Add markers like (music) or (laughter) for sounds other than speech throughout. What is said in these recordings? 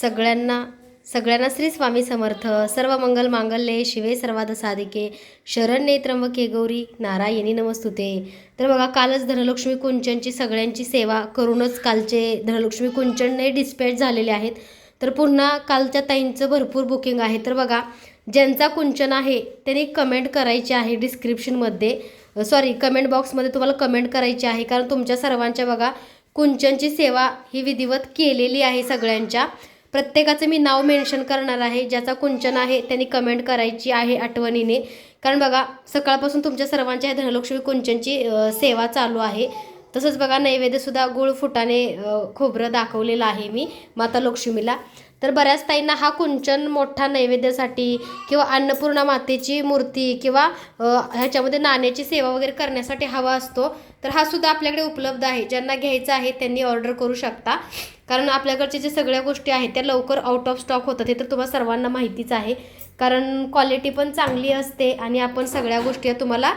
सगळ्यांना सगळ्यांना श्री स्वामी समर्थ. सर्व मंगल मांगल्ये शिवे सर्वाद साधिके. शरण्ये त्र्यंबके गौरी नारायणी नमस्तुते. तर बघा कालच धनलक्ष्मी कुंचनची सगळ्यांची सेवा करूनच कालचे धनलक्ष्मी कुंचनने डिस्पॅच झालेले आहेत. तर पुन्हा कालच्या ताईंचं भरपूर बुकिंग आहे. तर बघा ज्यांचा कुंचन आहे त्यांनी कमेंट करायची आहे डिस्क्रिप्शनमध्ये सॉरी कमेंट बॉक्समध्ये तुम्हाला कमेंट करायची आहे. कारण तुमच्या सर्वांच्या बघा कुंचनची सेवा ही विधिवत केलेली आहे सगळ्यांच्या. प्रत्येकाचं मी नाव मेन्शन करणार आहे ज्याचा कुंचन आहे त्यांनी कमेंट करायची आहे आठवणीने. कारण बघा सकाळपासून तुमच्या सर्वांच्या धनलक्ष्मी कुंचनची सेवा चालू आहे. तसंच बघा नैवेद्यसुद्धा गुळ फुटाने खोबरं दाखवलेलं आहे मी माता लक्ष्मीला. तर बऱ्याच ताईंना हा कुंचन मोठा नैवेद्यासाठी किंवा अन्नपूर्णा मातेची मूर्ती किंवा ह्याच्यामध्ये नाण्याची सेवा वगैरे करण्यासाठी हवा असतो. तर हा सुद्धा आपल्याकडे उपलब्ध आहे. ज्यांना घ्यायचा आहे त्यांनी ऑर्डर करू शकता. कारण आपल्याकडचे जे सगळ्या गोष्टी आहेत त्या लवकर आउट ऑफ स्टॉक होतात. हे तर तुम्हाला सर्वांना माहितीच आहे. कारण क्वालिटी पण चांगली असते आणि आपण सगळ्या गोष्टी तुम्हाला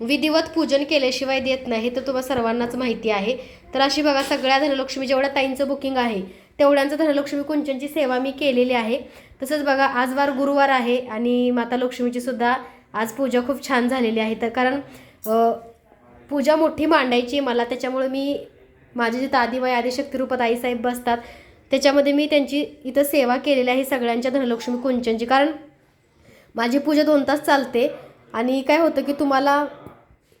विधिवत पूजन केल्याशिवाय देत नाही. हे तर तुम्हाला सर्वांनाच माहिती आहे. तर अशी बघा सगळ्या धनलक्ष्मी जेवढ्या ताईंचं बुकिंग आहे तेवढ्यांचं धनलक्ष्मी कुंचनची सेवा मी केलेली आहे. तसंच बघा आज वार गुरुवार आहे आणि माता लक्ष्मीची सुद्धा आज पूजा खूप छान झालेली आहे. तर कारण पूजा मोठी मांडायची मला त्याच्यामुळे मी माझे जे दादीबाई आदिशक्ती रूपात आईसाहेब बसतात त्याच्यामध्ये मी त्यांची इथं सेवा केलेली आहे सगळ्यांच्या धनलक्ष्मी कुंचनची. कारण माझी पूजा दोन तास चालते आणि काय होतं की तुम्हाला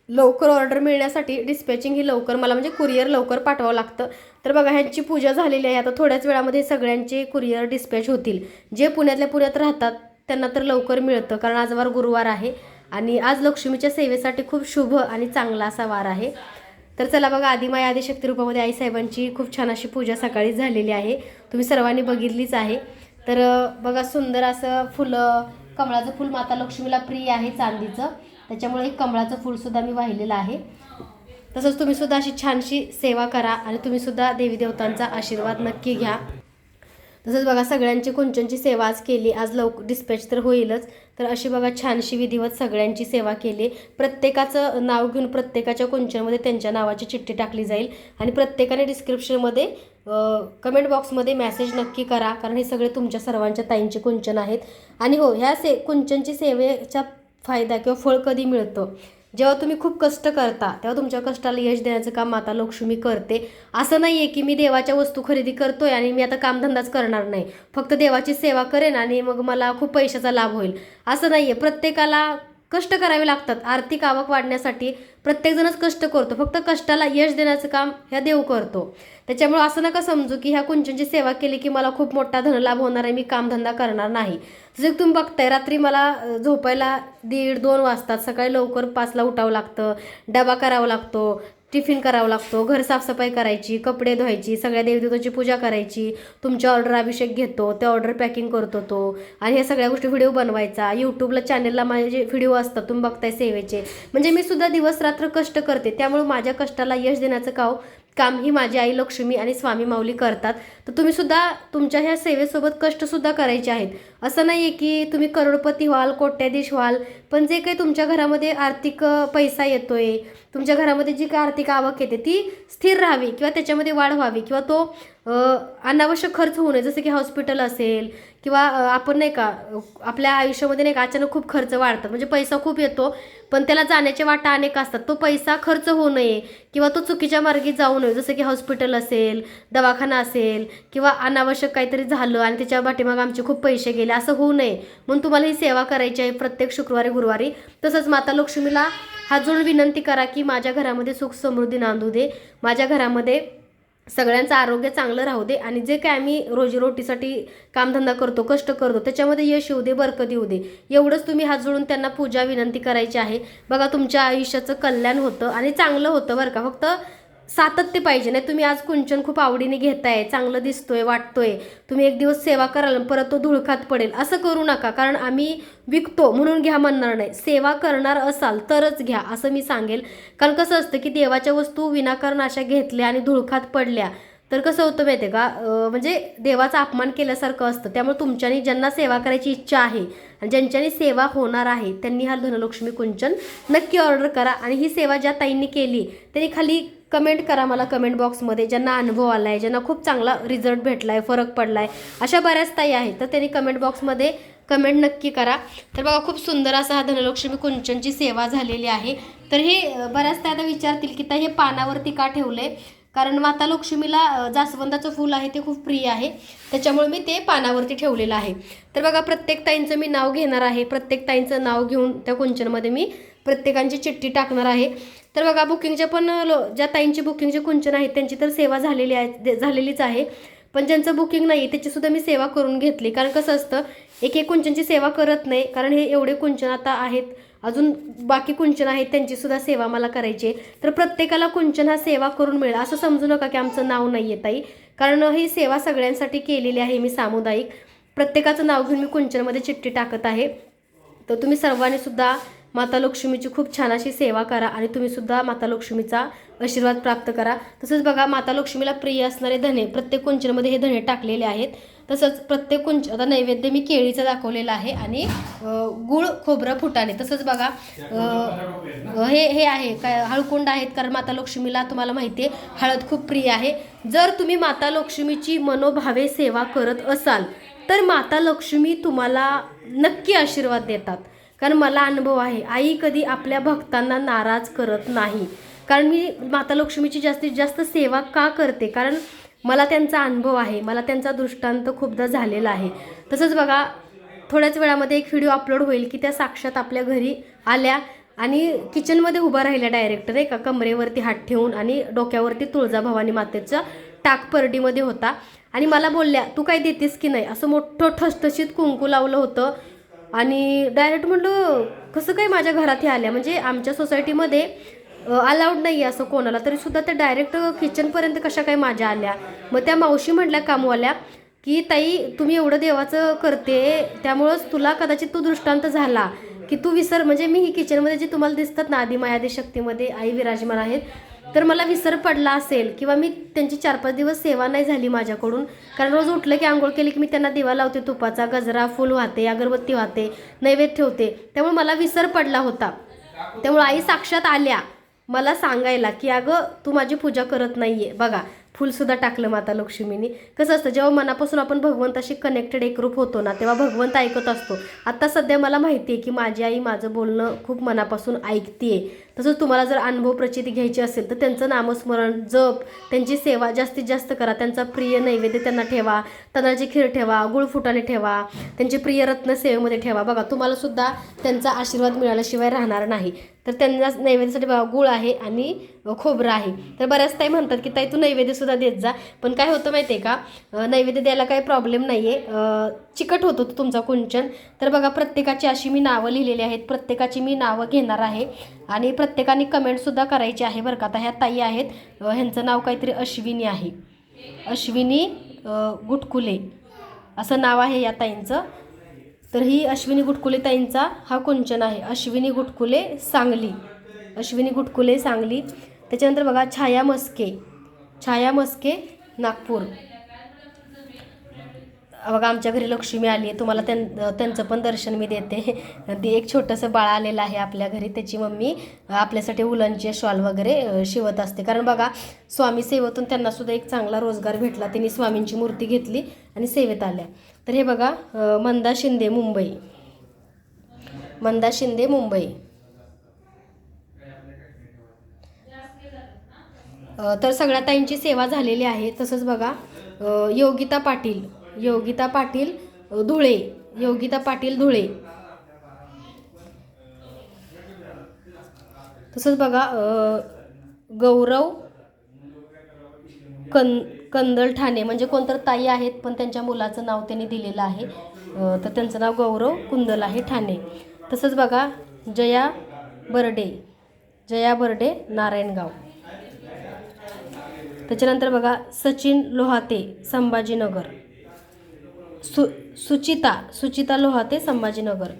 लवकर ऑर्डर मिळण्यासाठी डिस्पॅचिंग ही लवकर मला म्हणजे कुरिअर लवकर पाठवावं लागतं. तर बघा ह्यांची पूजा झालेली आहे. आता थोड्याच वेळामध्ये सगळ्यांचे कुरिअर डिस्पॅच होतील. जे पुण्यातल्या पुण्यात राहतात त्यांना तर लवकर मिळतं कारण आज वार गुरुवार आहे. आणि आज लक्ष्मीच्या सेवेसाठी खूप शुभ आणि चांगला असा वार आहे. तर चला बघा आदिमाय आदिशक्ती रूपामध्ये आईसाहेबांची खूप छान अशी पूजा सकाळी झालेली आहे. तुम्ही सर्वांनी बघितलीच आहे. तर बघा सुंदर असं फुलं कमळाचं फूल माता लक्ष्मीला प्रिय आहे चांदीचं. त्याच्यामुळे एक कमळाचं फूलसुद्धा मी वाहिलेलं आहे. तसंच तुम्हीसुद्धा अशी छानशी सेवा करा आणि तुम्हीसुद्धा देवीदेवतांचा देवी देवतांचा आशीर्वाद नक्की घ्या. तसंच बघा सगळ्यांची कुंचनची सेवा आज केली आज लवकर डिस्पॅच तर होईलच. तर अशी बघा छानशी विधिवत सगळ्यांची सेवा केली. प्रत्येकाचं नाव घेऊन प्रत्येकाच्या कुंचनमध्ये त्यांच्या नावाची चिठ्ठी टाकली जाईल. आणि प्रत्येकाने डिस्क्रिप्शनमध्ये कमेंट बॉक्समध्ये मेसेज नक्की करा. कारण हे सगळे तुमच्या सर्वांच्या ताईंचे कुंचन आहेत. आणि हो ह्या से कुंचनची सेवेच्या फायदा किंवा फळ कधी मिळतं? जेव्हा तुम्ही खूप कष्ट करता तेव्हा तुमच्या कष्टाला यश देण्याचं काम माता लक्ष्मी करते. असं नाही आहे की मी देवाच्या वस्तू खरेदी करतोय आणि मी आता कामधंदाच करणार नाही. फक्त देवाची सेवा करेन आणि मग मला खूप पैशाचा लाभ होईल. असं नाही आहे प्रत्येकाला कष्ट करावे लागतात. आर्थिक आवक वाढण्यासाठी प्रत्येकजणच कष्ट करतो. फक्त कष्टाला यश देण्याचं काम ह्या देव करतो. त्याच्यामुळे असं नका समजू की ह्या कुंचनची सेवा केली की मला खूप मोठा धनलाभ होणार आहे मी कामधंदा करणार नाही. जसं की तुम्ही बघताय रात्री मला झोपायला दीड दोन वाजतात. सकाळी लवकर पाचला उठावं लागतं डबा करावा लागतो. टिफिन करावा लागतो घर साफसफाई करायची कपडे धुवायची सगळ्या देवदेवताची पूजा करायची तुमच्या ऑर्डर अभिषेक घेतो ते ऑर्डर पॅकिंग करतो तो. आणि ह्या सगळ्या गोष्टी व्हिडिओ बनवायचा. यूट्यूबला चॅनलला माझे व्हिडिओ असतात तुम्ही बघताय सेवेचे. म्हणजे मी सुद्धा दिवस रात्र कष्ट करते. त्यामुळे माझ्या कष्टाला यश देण्याचं काव काम ही माझी आई लक्ष्मी आणि स्वामी माऊली करतात. तर तुम्ही सुद्धा तुमच्या ह्या सेवेसोबत कष्टसुद्धा करायचे आहेत. असं नाही आहे की तुम्ही करोडपती व्हाल कोट्याधीश व्हाल पण जे काही तुमच्या घरामध्ये आर्थिक पैसा पैसा येतोय तुमच्या घरामध्ये जी काही आर्थिक आवक येते ती स्थिर राहावी किंवा त्याच्यामध्ये वाढ व्हावी किंवा तो अनावश्यक खर्च होऊ नये. जसं की हॉस्पिटल असेल किंवा आपण नाही का आपल्या आयुष्यामध्ये नाही का अचानक खूप खर्च वाढतात म्हणजे पैसा खूप येतो पण त्याला जाण्याचे वाटा अनेक असतात. तो पैसा खर्च होऊ नये किंवा तो चुकीच्या मार्गी जाऊ नये. जसं की हॉस्पिटल असेल दवाखाना असेल किंवा अनावश्यक काहीतरी झालं आणि त्याच्या पाठीमागं आमचे खूप पैसे गेले असं होऊ नये. म्हणून तुम्हाला ही सेवा करायची आहे प्रत्येक शुक्रवारी गुरुवारी. तसंच माता लक्ष्मीला हात जोडून विनंती करा की माझ्या घरामध्ये सुख समृद्धी नांदू दे. माझ्या घरामध्ये सगळ्यांचं आरोग्य चांगलं राहू दे आणि जे काय आम्ही रोजीरोटीसाठी कामधंदा करतो कष्ट करतो त्याच्यामध्ये यश येऊ दे बरकत येऊ दे. एवढंच तुम्ही हात जोडून त्यांना पूजा विनंती करायची आहे. बघा तुमच्या आयुष्याचं कल्याण होतं आणि चांगलं होतं बरं का. फक्त सातत्य पाहिजे. नाही तुम्ही आज कुंचन खूप आवडीने घेताय चांगलं दिसतोय वाटतोय. तुम्ही एक दिवस सेवा कराल परत तो धुळखात पडेल. असं करू नका कारण आम्ही विकतो म्हणून घ्या म्हणणार नाही. सेवा करणार असाल तरच घ्या असं मी सांगेल. कारण कसं असतं की देवाच्या वस्तू विनाकारण अशा घेतल्या आणि धुळखात पडल्या. तर कसं होतं माहिती आहे का म्हणजे देवाचा अपमान केल्यासारखं असतं. त्यामुळे तुमच्यानी ज्यांना सेवा करायची इच्छा आहे आणि ज्यांच्यानी सेवा होणार आहे त्यांनी हा धनलक्ष्मी कुंचन नक्की ऑर्डर करा. आणि ही सेवा ज्या ताईंनी केली त्यांनी खाली कमेंट करा मला कमेंट बॉक्समध्ये ज्यांना अनुभव आला आहे ज्यांना खूप चांगला रिझल्ट भेटला आहे फरक पडला आहे अशा बऱ्याच ताई आहेत. तर त्यांनी कमेंट बॉक्समध्ये कमेंट नक्की करा. तर बघा खूप सुंदर असा हा धनलक्ष्मी कुंचनची सेवा झालेली आहे. तर हे बऱ्याच त्या आता विचारतील की ताई हे पानावरती का आहे कारण माता लक्ष्मीला जास्वंदाचं फूल आहे ते खूप प्रिय आहे. त्याच्यामुळे मी ते पानावरती ठेवलेलं आहे. तर बघा प्रत्येक ताईंचं मी नाव घेणार आहे. प्रत्येक ताईंचं नाव घेऊन त्या कुंचनमध्ये मी प्रत्येकांची चिठ्ठी टाकणार आहे. तर बघा बुकिंगच्या पण लो ज्या ताईंची बुकिंगचे कुंचन आहेत त्यांची तर सेवा झालेली आहे झालेलीच आहे. पण ज्यांचं बुकिंग नाही त्याचीसुद्धा मी सेवा करून घेतली. कारण कसं असतं एक एक कुंचनची सेवा करत नाही. कारण हे एवढे कुंचन आता आहेत अजून बाकी कुंचन आहेत त्यांची सुद्धा सेवा मला करायची आहे. तर प्रत्येकाला कुंचन हा सेवा करून मिळेल असं समजू नका की आमचं नाव नाही येत आई कारण ही सेवा सगळ्यांसाठी केलेली आहे मी सामुदायिक. प्रत्येकाचं नाव घेऊन मी कुंचनमध्ये चिठ्ठी टाकत आहे. तर तुम्ही सर्वांनी सुद्धा माता लक्ष्मीची खूप छान अशी सेवा करा आणि तुम्ही सुद्धा माता लक्ष्मीचा आशीर्वाद प्राप्त करा. तसंच बघा माता लक्ष्मीला प्रिय असणारे धने प्रत्येक कुंचनमध्ये हे धने टाकलेले आहेत. तसंच प्रत्येक कुंच आता नैवेद्य मी केळीचा दाखवलेला आहे आणि गुळ खोबरं फुटाणे तसंच बघा हे हे आहे. काय हळकुंड आहेत. कारण माता लक्ष्मीला तुम्हाला माहिती आहे हळद खूप प्रिय आहे. जर तुम्ही माता लक्ष्मीची मनोभावे सेवा करत असाल तर माता लक्ष्मी तुम्हाला नक्की आशीर्वाद देतात. कारण मला अनुभव आहे आई कधी आपल्या भक्तांना नाराज करत नाही. कारण मी माता लक्ष्मीची जास्तीत जास्त सेवा का करते? कारण मला त्यांचा अनुभव आहे मला त्यांचा दृष्टांत खूपदा झालेला आहे. तसंच बघा थोड्याच वेळामध्ये एक व्हिडिओ अपलोड होईल की त्या साक्षात आपल्या घरी आल्या आणि किचनमध्ये उभा राहिल्या डायरेक्ट नाही का कमरेवरती हात ठेवून आणि डोक्यावरती तुळजाभवानी मातेचा टाक परडीमध्ये होता. आणि मला बोलल्या तू काय देतेस की नाही? असं मोठं ठसठशीत कुंकू लावलं होतं. आणि डायरेक्ट म्हटलं कसं काय माझ्या घरात हे आल्या? म्हणजे आमच्या सोसायटीमध्ये अलाउड नाही आहे असं कोणाला. तरी सुद्धा त्या डायरेक्ट किचनपर्यंत कशा काय माझ्या आल्या? मग त्या मावशी म्हटल्या कामवाल्या की ताई तुम्ही एवढं देवाचं करते त्यामुळंच तुला कदाचित तो दृष्टांत झाला की तू विसर. म्हणजे मी ही किचनमध्ये जे तुम्हाला दिसतात ना आधी मायादी शक्तीमध्ये आई विराजमान आहेत तर मला विसर पडला असेल किंवा मी त्यांची चार पाच दिवस सेवा नाही झाली माझ्याकडून. कारण रोज उठलं की आंघोळ केली की मी त्यांना दिवा लावते तुपाचा गजरा फुल वाहते अगरबत्ती वाहते नैवेद्य ठेवते. त्यामुळे मला विसर पडला होता. त्यामुळे आई साक्षात आल्या. मला सांगायला की अगं तू माझी पूजा करत नाही आहे बघा फुलसुद्धा टाकलं माता लक्ष्मीनी. कसं असतं जेव्हा मनापासून आपण भगवंताशी कनेक्टेड एकरूप होतो ना तेव्हा भगवंत ऐकत असतो. आत्ता सध्या मला माहिती आहे की माझी आई माझं बोलणं खूप मनापासून ऐकतीये. तसंच तुम्हाला जर अनुभव प्रचिती घ्यायची असेल तर त्यांचं नामस्मरण जप त्यांची सेवा जास्तीत जास्त करा. त्यांचा प्रिय नैवेद्य त्यांना ठेवा. तांदळाची खीर ठेवा गुळ फुटाणे ठेवा. त्यांचे प्रिय रत्न सेवेमध्ये ठेवा. बघा तुम्हाला सुद्धा त्यांचा आशीर्वाद मिळाल्याशिवाय राहणार नाही. तर त्यांना नैवेद्यासाठी बघा गुळ आहे आणि खोबरं आहे. तर बऱ्याच ताई म्हणतात की ताई तू नैवेद्यसुद्धा देत जा. पण काय होतं माहिती आहे का नैवेद्य द्यायला काही प्रॉब्लेम नाही आहे चिकट होतो तो तुमचा कुंचन. तर बघा प्रत्येकाची अशी मी नावं लिहिलेली आहेत. प्रत्येकाची मी नावं घेणार आहे. आणि प्रत्येकाने कमेंटसुद्धा करायची आहे बरं का. आता ह्या ताई आहेत. ह्यांचं नाव काहीतरी अश्विनी आहे. अश्विनी गुटकुले असं नाव आहे या ताईंचं. तर ही अश्विनी गुटकुले ताईंचा हा कुंचन आहे. अश्विनी गुटकुले सांगली. अश्विनी गुटकुले सांगली. त्याच्यानंतर बघा छाया मस्के छाया मस्के नागपूर. बघा आमच्या घरी लक्ष्मी आली आहे. तुम्हाला त्यां त्यांचं पण दर्शन मी देते. ते एक छोटंसं बाळ आलेलं आहे आपल्या घरी. त्याची मम्मी आपल्यासाठी उलांचे शॉल वगैरे शिवत असते. कारण बघा स्वामी सेवेतून त्यांनासुद्धा एक चांगला रोजगार भेटला. त्यांनी स्वामींची मूर्ती घेतली आणि सेवेत आल्या. तर हे बघा मंदा शिंदे मुंबई. मंदा शिंदे मुंबई. तर सगळ्या ताईंची सेवा झालेली आहे. तसंच बघा योगिता पाटील. योगिता पाटील धुळे. योगिता पाटील धुळे. तसंच बघा गौरव कं कंदल ठाणे. म्हणजे कोणतर ताई आहेत पण त्यांच्या मुलाचं नाव त्यांनी दिलेलं आहे. तर त्यांचं नाव गौरव कुंदल आहे ठाणे. तसंच बघा जया बर्डे. जया बर्डे नारायणगाव. त्याच्यानंतर बघा सचिन लोहाते संभाजीनगर. सु सुचिता सुचिता लोहाते संभाजीनगर.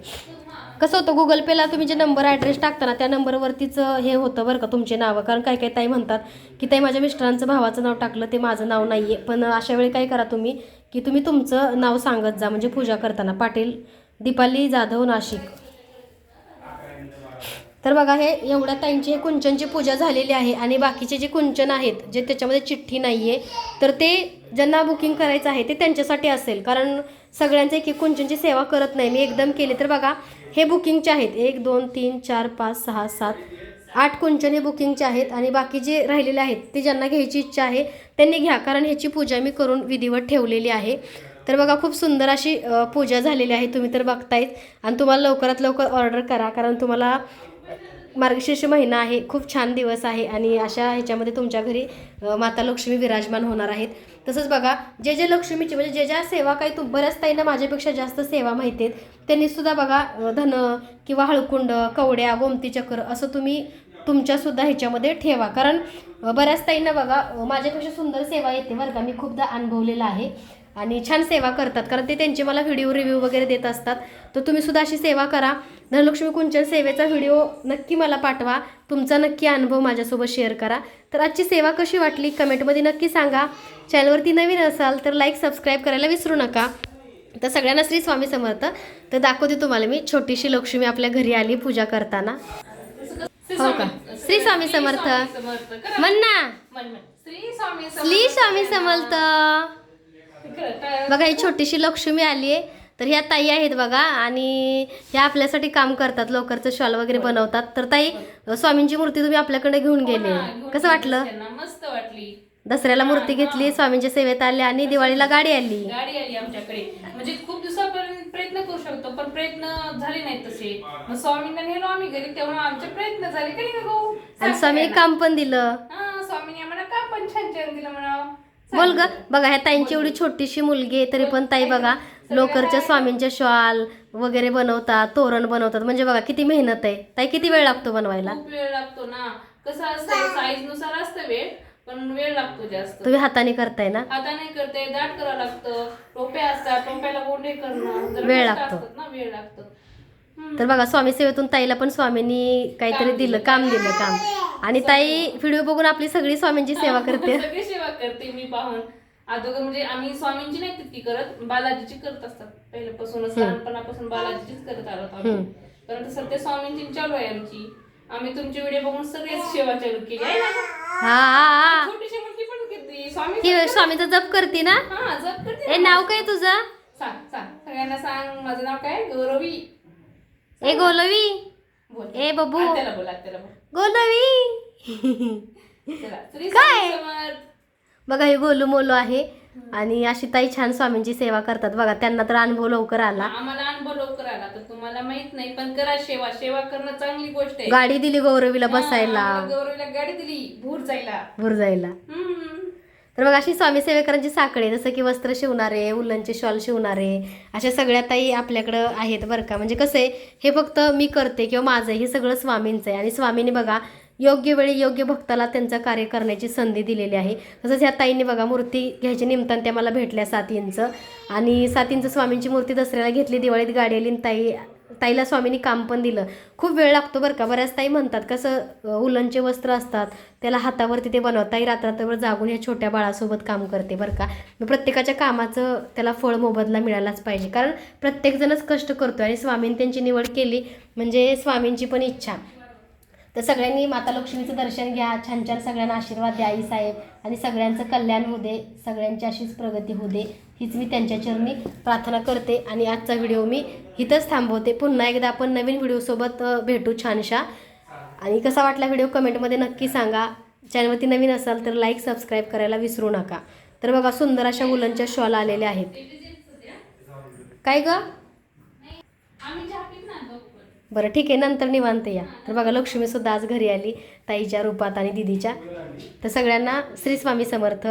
कसं होतं गुगल पेला तुम्ही जे नंबर ॲड्रेस टाकता ना त्या नंबरवरतीच हे होतं बरं का तुमचे नावं? कारण काही काही ताई म्हणतात की ताई माझ्या मिस्टरांचं भावाचं नाव टाकलं ते माझं नाव नाही आहे पण अशा वेळी काय करा तुम्ही की तुम्ही तुमचं नाव सांगत जा म्हणजे पूजा करताना. पाटील दीपाली जाधव नाशिक. तर बघा हे एवढ्या ताईंची हे कुंचनची पूजा झालेली आहे आणि बाकीचे जे कुंचन आहेत जे त्याच्यामध्ये चिठ्ठी नाही आहे तर ते ज्यांना बुकिंग करायचं आहे ते त्यांच्यासाठी असेल. कारण सगळ्यांचं एक एक कुंचनची सेवा करत नाही. मी एकदम केली. तर बघा हे बुकिंगचे आहेत. एक दोन तीन चार पाच सहा सात आठ कुंचन हे बुकिंगचे आहेत आणि बाकी जे राहिलेले आहेत ते ज्यांना घ्यायची इच्छा आहे त्यांनी घ्या. कारण ह्याची पूजा मी करून विधिवत ठेवलेली आहे. तर बघा खूप सुंदर अशी पूजा झालेली आहे. तुम्ही तर बघतायच आणि तुम्हाला लवकरात लवकर ऑर्डर करा. कारण तुम्हाला मार्गशीर्ष महिना आहे खूप छान दिवस आहे आणि अशा ह्याच्यामध्ये तुमच्या घरी माता लक्ष्मी विराजमान होणार आहेत. तसंच बघा जे जे लक्ष्मीची म्हणजे जे ज्या सेवा काही तू बऱ्याच ताईंना माझ्यापेक्षा जास्त सेवा माहिती आहेत त्यांनीसुद्धा बघा धन किंवा हळकुंड कवड्या गोमती चक्र असं तुम्ही तुमच्यासुद्धा ह्याच्यामध्ये ठेवा. कारण बऱ्याच ताईंना बघा माझ्यापेक्षा सुंदर सेवा येते बरं का. मी खूपदा अनुभवलेला आहे. आणि छान सेवा करतात. कारण ते त्यांचे मला व्हिडिओ रिव्ह्यू वगैरे देत असतात. तर तुम्ही सुद्धा अशी सेवा करा. धनलक्ष्मी कुंचन सेवेचा व्हिडिओ नक्की मला पाठवा. तुमचा नक्की अनुभव माझ्यासोबत शेअर करा. तर आजची सेवा कशी वाटली? कमेंटमध्ये नक्की सांगा. चॅनलवरती नवीन असाल तर लाईक सबस्क्राईब करायला विसरू नका. तर सगळ्यांना श्री स्वामी समर्थ. तर दाखवते तुम्हाला मी. छोटीशी लक्ष्मी आपल्या घरी आली पूजा करताना. हो का? श्री स्वामी समर्थ. म्हण ना श्री स्वामी श्री स्वामी समर्थ. समर्थ. बघा ही छोटीशी लक्ष्मी आली आहे. तर ह्या ताई आहेत बघा आणि ह्या आपल्यासाठी काम करतात लोकरचं शॉल वगैरे बनवतात. तर ताई स्वामींची मूर्ती तुम्ही आपल्याकडे घेऊन गेले. कसं वाटलं? मस्त वाटली. दसऱ्याला मूर्ती घेतली स्वामींच्या सेवेत आली आणि दिवाळीला गाडी आली. गाडी आली आमच्याकडे. म्हणजे खूप दिवसापर्यंत प्रयत्न करू शकतो पण प्रयत्न झाले नाहीत तसे. मग स्वामींना नेलो आम्ही घरी तेव्हा आमचे प्रयत्न झाले कधी का गो आणि स्वामींनी काम पण दिलं. हा स्वामींनी आम्हाला का पण छान छान दिलं म्हणा बोल ग. बघा ह्या ताईंची एवढी छोटीशी मुलगी आहे तरी पण ताई बघा लोकरच्या स्वामींच्या शॉल वगैरे बनवतात तोरण बनवतात. म्हणजे बघा किती मेहनत आहे. ताई किती वेळ लागतो बनवायला? खूप वेळ लागतो ना. कसं असतं साईजनुसार असतं वेळ पण वेळ लागतो जास्त. तुम्ही हाताने करताय ना? हाताने करते दाट करावं लागतं. टोप्या असतात टोप्याला गोंडे करणं. जरा वेळ कष्ट लागतो. असतात ना वेळ लागतं. तर बघा स्वामी सेवेतून ताईला पण स्वामींनी काहीतरी दिलं काम दिलं काम. आणि ताई व्हिडिओ बघून आपली सगळी स्वामींची (laughs) सेवा करते. सगळी सेवा करते मी पाहून. अगोदर म्हणजे आम्ही स्वामींची नाही तितकी करत बालाजीची करत असतात. पहिल्यापासूनच लहानपणापासून बालाजीचीच करत आलो आम्ही. परंतु सध्या स्वामींची चालू आहे आमची. आम्ही तुमचे व्हिडिओ बघून सगळेच सेवा चालू केली आहे. ना छोटीशी मुलगी पण स्वामी स्वामीचा जप करते ना? हा जप करते नाव काय तुझं? सांग सांग. सगळ्यांना सांग माझं नाव काय? गौरवी. ए गोलवी. ए बबू. गोलवी. काय? बघा हे गोलू मोलू आहे. आणि अशी ताई छान स्वामींची सेवा करतात. बघा त्यांना तर अनुभव लवकर आला. आम्हाला अनुभव लवकर आला तर तुम्हाला माहीत नाही पण करा सेवा. सेवा करणं चांगली गोष्ट आहे. गाडी दिली गौरवीला बसायला. गौरवीला गाडी दिली भूर जायला. बुरजायला हम्म. तर मग अशी स्वामी सेवेकरांची साखळी जसं की वस्त्र शिवणारे उलनचे शॉल शिवणारे अशा सगळ्या ताई आपल्याकडं आहेत बरं का. म्हणजे कसं आहे हे फक्त मी करते किंवा माझं हे सगळं स्वामींचं आहे. आणि स्वामींनी बघा योग्य वेळी योग्य भक्ताला त्यांचं कार्य करण्याची संधी दिलेली आहे. तसंच ह्या ताईंनी बघा मूर्ती घ्यायच्या निमतान त्या मला भेटल्या सातींचं आणि सातींचं स्वामींची मूर्ती दसऱ्याला घेतली दिवाळीत गाडी आली ताई ताईला स्वामींनी काम पण दिलं. खूप वेळ लागतो बरं का? बऱ्याच ताई म्हणतात कसं उलनचे वस्त्र असतात त्याला हातावरती ते बनवत ताई रात्रभर जागून ह्या छोट्या बाळासोबत काम करते बरं का? मग प्रत्येकाच्या कामाचं त्याला फळ मोबदला मिळालाच पाहिजे. कारण प्रत्येकजणच कष्ट करतो आणि स्वामींनी त्यांची निवड केली म्हणजे स्वामींची पण इच्छा. तर सगळ्यांनी माता लक्ष्मीचं दर्शन घ्या. छान छान सगळ्यांना आशीर्वाद द्या आई साहेब. आणि सगळ्यांचं कल्याण होऊ दे. सगळ्यांची अशीच प्रगती होऊ दे. हीच मी त्यांच्या चरणी प्रार्थना करते. आणि आजचा व्हिडिओ मी इथंच थांबवते. पुन्हा एकदा आपण नवीन व्हिडिओसोबत भेटू छानशा. आणि कसा वाटला व्हिडिओ कमेंटमध्ये नक्की सांगा. चॅनलवरती नवीन असाल तर लाईक सबस्क्राईब करायला विसरू नका. तर बघा सुंदर अशा मुलांच्या शॉल आलेल्या आहेत. काय ग आम्ही चहा पित ना दोघं पण. बरं ठीक आहे नंतर निवांत या. तर बघा लक्ष्मीसुद्धा आज घरी आली ताईच्या रूपात आणि दिदीच्या. तर सगळ्यांना श्री स्वामी समर्थ.